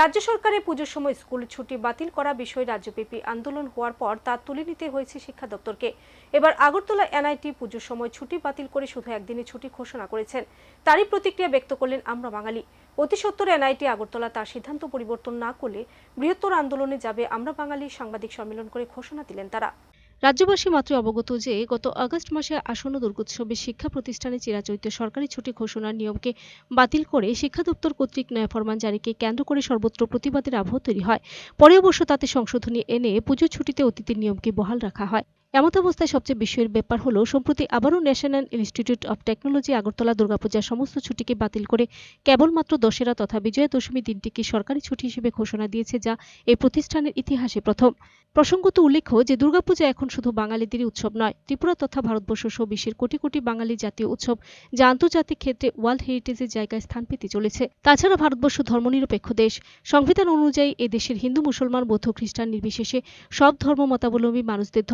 রাজ্য সরকারের পুজোর সময় স্কুল ছুটি বাতিল করা বিষয়ে রাজ্যব্যাপী আন্দোলন হওয়ার পর তা তুলে নিতে হয়েছে শিক্ষা দপ্তরকে। এবার আগরতলা এনআইটি পুজোর সময় ছুটি বাতিল করে শুধু একদিনে ছুটি ঘোষণা করেছেন। তারই প্রতিক্রিয়া ব্যক্ত করলেন আমরা বাঙালি। অতি সত্তর এনআইটি আগরতলা তার সিদ্ধান্ত পরিবর্তন না করলে বৃহত্তর আন্দোলনে যাবে আমরা বাঙালি সাংবাদিক সম্মেলন করে ঘোষণা দিলেন তারা। রাজ্যবাসী মাত্র অবগত যে, গত আগস্ট মাসে আসন্ন দুর্গোৎসবে শিক্ষা প্রতিষ্ঠানে চিরাচরিত সরকারি ছুটি ঘোষণার নিয়মকে বাতিল করে শিক্ষা দপ্তর কর্তৃক নয়া ফরমান জারিকে কেন্দ্র করে সর্বত্র প্রতিবাদের আবহ তৈরি হয়। পরে অবশ্য তাতে সংশোধনী এনে পুজো ছুটিতে অতীতের নিয়মকে বহাল রাখা হয়। এমত অবস্থায় সবচেয়ে বিস্ময়ের ব্যাপার হলো, সম্প্রতি আবারও national institute of technology Agartala দুর্গাপূজার সমস্ত ছুটিকে বাতিল করে কেবলমাত্র দশেরা তথা বিজয়া দশমী দিনটিকে সরকারি ছুটি হিসেবে ঘোষণা দিয়েছে যা এই প্রতিষ্ঠানের ইতিহাসে প্রথম। প্রসঙ্গত উল্লেখ্য যে, দুর্গাপূজা এখন শুধু বাঙালিদেরই উৎসব নয়, ত্রিপুরা তথা ভারতবর্ষ সহ বিশ্বের কোটি কোটি বাঙালি জাতীয় উৎসব যা আন্তর্জাতিক ক্ষেত্রে ওয়ার্ল্ড হেরিটেজের জায়গায় স্থান পেতে চলেছে। তাছাড়া ভারতবর্ষ ধর্মনিরপেক্ষ দেশ। সংবিধান অনুযায়ী এ দেশের হিন্দু, মুসলমান, বৌদ্ধ, খ্রিস্টান নির্বিশেষে সব ধর্ম মতাবলম্বী মানুষদের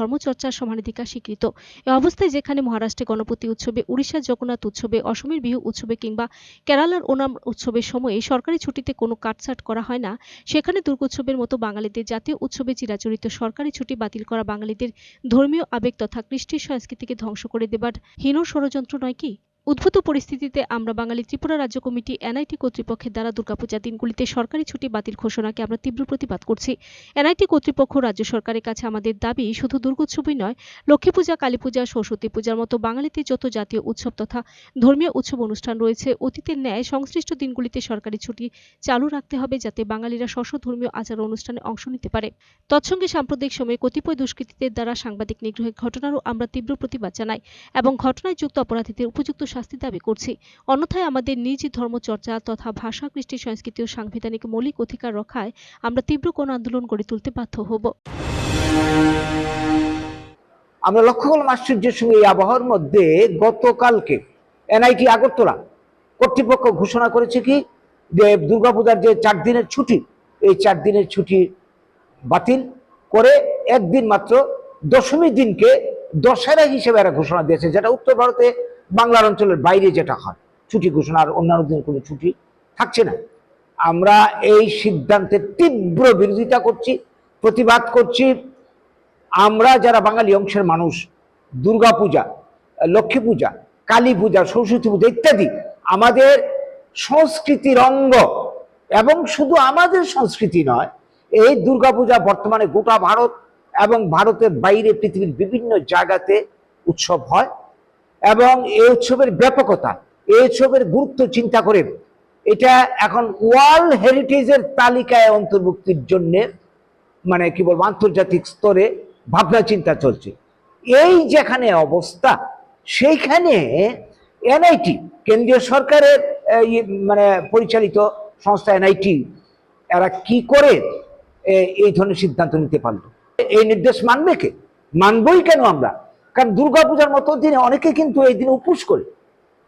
ধর্মচর্চার সমানাধিকার স্বীকৃত। এ অবস্থায় যেখানে মহারাষ্ট্রে গণপতি উৎসবে, উড়িষ্যার জগন্নাথ উৎসবে, অসমের বিহু উৎসবে কিংবা কেরালার ওনাম উৎসবের সময়ে সরকারি ছুটিতে কোনো কাটছাট করা হয় না, সেখানে দুর্গোৎসবের মতো বাঙালিদের জাতীয় উৎসবে চিরাচরিত সরকারি ছুটি বাতিল করা বাঙালিদের ধর্মীয় আবেগ তথা কৃষ্টি সংস্কৃতিকে ধ্বংস করে দেবার হীন ষড়যন্ত্র নয় কি? উদ্ভূত পরিস্থিতিতে আমরা বাঙালি ত্রিপুরা রাজ্য কমিটি এনআইটি কর্তৃপক্ষের দ্বারা দুর্গাপূজার দিনগুলিতে সরকারি ছুটি বাতিল ঘোষণাকে আমরা তীব্র প্রতিবাদ করছি। এনআইটি কর্তৃপক্ষ রাজ্য সরকারের কাছে আমাদের দাবি, শুধু দুর্গোৎসবই নয়, লক্ষ্মী পূজা, কালী পূজা, সরস্বতী পূজার মতো বাঙালিতে যত জাতীয় উৎসব তথা ধর্মীয় উৎসব অনুষ্ঠান রয়েছে, অতীতের ন্যায় সংশ্লিষ্ট দিনগুলিতে সরকারি ছুটি চালু রাখতে হবে যাতে বাঙালিরা স্ব ধর্মীয় আচার অনুষ্ঠানে অংশ নিতে পারে। তৎসঙ্গে সাম্প্রতিক সময়ে কতিপয় দুষ্কৃতীদের দ্বারা সাংবাদিক নিগ্রহের ঘটনারও আমরা তীব্র প্রতিবাদ জানাই এবং ঘটনায় যুক্ত অপরাধীদের উপযুক্ত শাস্তি দাবি করছি। অন্যথায় আমাদের নিজ ধর্মচর্চা তথা ভাষা কৃষ্টি সংস্কৃতি ও সাংবিধানিক মৌলিক অধিকার রক্ষায় আমরা তীব্র কোন আন্দোলন গড়ে তুলতে বাধ্য হব। আমরা লক্ষ্য করলাম আশ্চর্যের সঙ্গে এই আবহাওয়ার মধ্যে গতকালকে এনআইটি আগরতলা কর্তৃপক্ষ ঘোষণা করেছে কি, যে দুর্গাপূজার যে চার দিনের ছুটি, এই চার দিনের ছুটি বাতিল করে একদিন মাত্র দশমী দিনকে দশেরা হিসেবে এরা ঘোষণা দিয়েছে, যেটা উত্তর ভারতে বাংলার অঞ্চলের বাইরে যেটা হয়, ছুটি ঘোষণা আর অন্যান্য দিন কোনো ছুটি থাকছে না। আমরা এই সিদ্ধান্তের তীব্র বিরোধিতা করছি, প্রতিবাদ করছি। আমরা যারা বাঙালি অংশের মানুষ, দুর্গা পূজা, লক্ষ্মী পূজা, কালী পূজা, সরস্বতী পূজা ইত্যাদি, আমাদের সংস্কৃতির অঙ্গ এবং শুধু আমাদের সংস্কৃতি নয়, এই দুর্গাপূজা বর্তমানে গোটা ভারত এবং ভারতের বাইরে পৃথিবীর বিভিন্ন জায়গাতে উৎসব হয়। এবং এই উৎসবের ব্যাপকতা, এই উৎসবের গুরুত্ব চিন্তা করে এটা এখন ওয়ার্ল্ড হেরিটেজের তালিকায় অন্তর্ভুক্তির জন্যে মানে কি বলব, আন্তর্জাতিক স্তরে ভাবনা চিন্তা চলছে। এই যেখানে অবস্থা, সেইখানে এনআইটি, কেন্দ্রীয় সরকারের মানে পরিচালিত সংস্থা এনআইটি, এরা কি করে এই ধরনের সিদ্ধান্ত নিতে পারল? এই নির্দেশ মানবে কে? মানবই কেন আমরা? কারণ দুর্গাপূজার মতো দিনে অনেকে কিন্তু এই দিনে উপোস করে।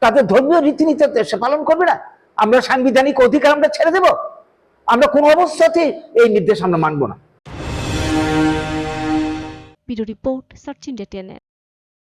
তাদের ধর্মীয় রীতিনীতিতে সে পালন করবে না। আমরা সাংবিধানিক অধিকার আমরা ছেড়ে দেব। আমরা কোনো অবস্থাতে এই নির্দেশ আমরা মানব না। Report, search